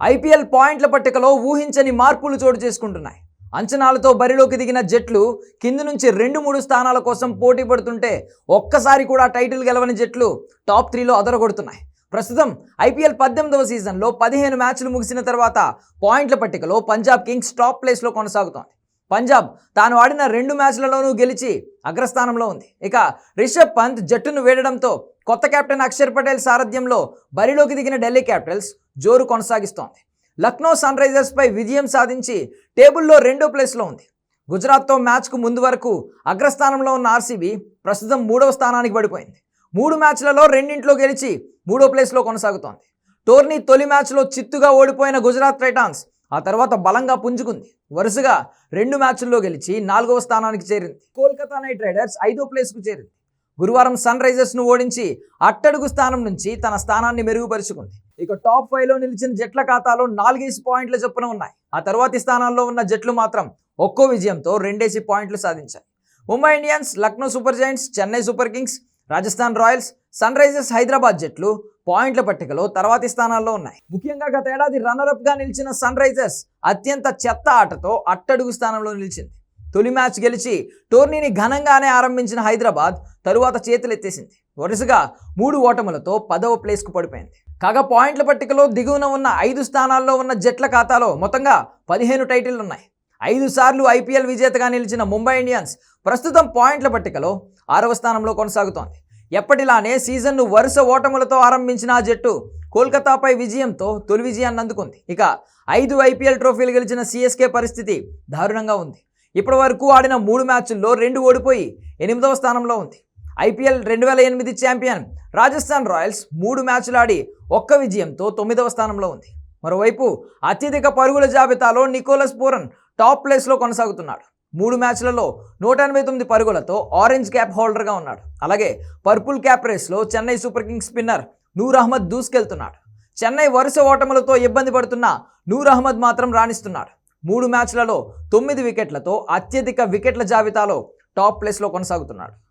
IPL పాయింట్ల పట్టికలో ఊహించని మార్పులు చోటు చేసుకుంటున్నాయి. అంచనాలతో బరిలోకి దిగిన జట్లు కింది నుంచి రెండు మూడు స్థానాల కోసం పోటీ పడుతుంటే ఒక్కసారి కూడా టైటిల్ గెలవని జట్లు టాప్ త్రీలో అదరగొడుతున్నాయి. ప్రస్తుతం ఐపీఎల్ పద్దెనిమిదవ సీజన్లో పదిహేను మ్యాచ్లు ముగిసిన తర్వాత పాయింట్ల పట్టికలో పంజాబ్ కింగ్స్ టాప్ ప్లేస్లో కొనసాగుతోంది. పంజాబ్ తాను ఆడిన రెండు మ్యాచ్లలోనూ గెలిచి అగ్రస్థానంలో ఉంది. ఇక రిషబ్ పంత్ జట్టును వేడడంతో కొత్త కెప్టెన్ అక్షర్ పటేల్ సారథ్యంలో బరిలోకి దిగిన ఢిల్లీ క్యాపిటల్స్ జోరు కొనసాగిస్తోంది. లక్నో సన్ రైజర్స్పై విజయం సాధించి టేబుల్లో రెండో ప్లేస్లో ఉంది. గుజరాత్తో మ్యాచ్కు ముందు వరకు అగ్రస్థానంలో ఉన్న ఆర్సీబీ ప్రస్తుతం మూడవ స్థానానికి పడిపోయింది. మూడు మ్యాచ్లలో రెండింట్లో గెలిచి మూడో ప్లేస్లో కొనసాగుతోంది. టోర్నీ తొలి మ్యాచ్లో చిత్తుగా ఓడిపోయిన గుజరాత్ టైటాన్స్ ఆ తర్వాత బలంగా పుంజుకుంది. వరుసగా రెండు మ్యాచ్ల్లో గెలిచి నాలుగవ స్థానానికి చేరింది. కోల్కతా నైట్ రైడర్స్ ఐదో ప్లేస్కు చేరింది. గురువారం సన్ రైజర్స్ను ఓడించి అట్టడుగు స్థానం నుంచి తన స్థానాన్ని మెరుగుపరుచుకుంది. ఇక టాప్ ఫైవ్లో నిలిచిన జట్ల ఖాతాలో నాలుగేసి పాయింట్ల చొప్పున ఉన్నాయి. ఆ తర్వాతి స్థానాల్లో ఉన్న జట్లు మాత్రం ఒక్కో విజయంతో రెండేసి పాయింట్లు సాధించాయి. Mumbai Indians Lucknow Super Giants Chennai Super Kings Rajasthan Royals Sunrisers Hyderabad జట్లు పాయింట్ల పట్టికలో తర్వాతి స్థానాల్లో ఉన్నాయి. ముఖ్యంగా గత ఏడాది రన్నరప్గా నిలిచిన సన్ రైజర్స్ అత్యంత చెత్త ఆటతో అట్టడుగు స్థానంలో నిలిచింది. తొలి మ్యాచ్ గెలిచి టోర్నీని ఘనంగానే ఆరంభించిన హైదరాబాద్ తరువాత చేతులెత్తేసింది. వరుసగా మూడు ఓటములతో పదవ ప్లేస్కు పడిపోయింది. కాగా పాయింట్ల పట్టికలో దిగువన ఉన్న ఐదు స్థానాల్లో ఉన్న జట్ల ఖాతాలో మొత్తంగా పదిహేను టైటిళ్ళు ఉన్నాయి ఐదు సార్లు ఐపీఎల్ విజేతగా నిలిచిన ముంబై ఇండియన్స్ ప్రస్తుతం పాయింట్ల పట్టికలో ఆరవ స్థానంలో కొనసాగుతోంది. ఎప్పటిలానే సీజన్ను వరుస ఓటములతో ఆరంభించిన ఆ జట్టు కోల్కతాపై విజయంతో తొలి విజయాన్ని అందుకుంది. ఇక ఐదు ఐపీఎల్ ట్రోఫీలు గెలిచిన సిఎస్కే పరిస్థితి దారుణంగా ఉంది. ఇప్పటి వరకు ఆడిన మూడు మ్యాచ్ల్లో రెండు ఓడిపోయి ఎనిమిదవ స్థానంలో ఉంది. ఐపీఎల్ రెండు వేల ఎనిమిది ఛాంపియన్ రాజస్థాన్ రాయల్స్ మూడు మ్యాచ్లు ఆడి ఒక్క విజయంతో తొమ్మిదవ స్థానంలో ఉంది. మరోవైపు అత్యధిక పరుగుల జాబితాలో నికోలస్ పూరన్ టాప్ ప్లేస్లో కొనసాగుతున్నాడు. మూడు మ్యాచ్లలో నూట ఎనభై తొమ్మిది పరుగులతో ఆరెంజ్ క్యాప్ హోల్డర్గా ఉన్నాడు. అలాగే పర్పుల్ క్యాప్ రేస్లో Chennai Super Kings spinner Noor Ahmad దూసుకెళ్తున్నాడు. Chennai వరుస ఓటములతో ఇబ్బంది పడుతున్న నూర్ అహ్మద్ మాత్రం రాణిస్తున్నాడు. మూడు మ్యాచ్లలో తొమ్మిది వికెట్లతో అత్యధిక వికెట్ల జాబితాలో టాప్ ప్లేస్లో కొనసాగుతున్నాడు.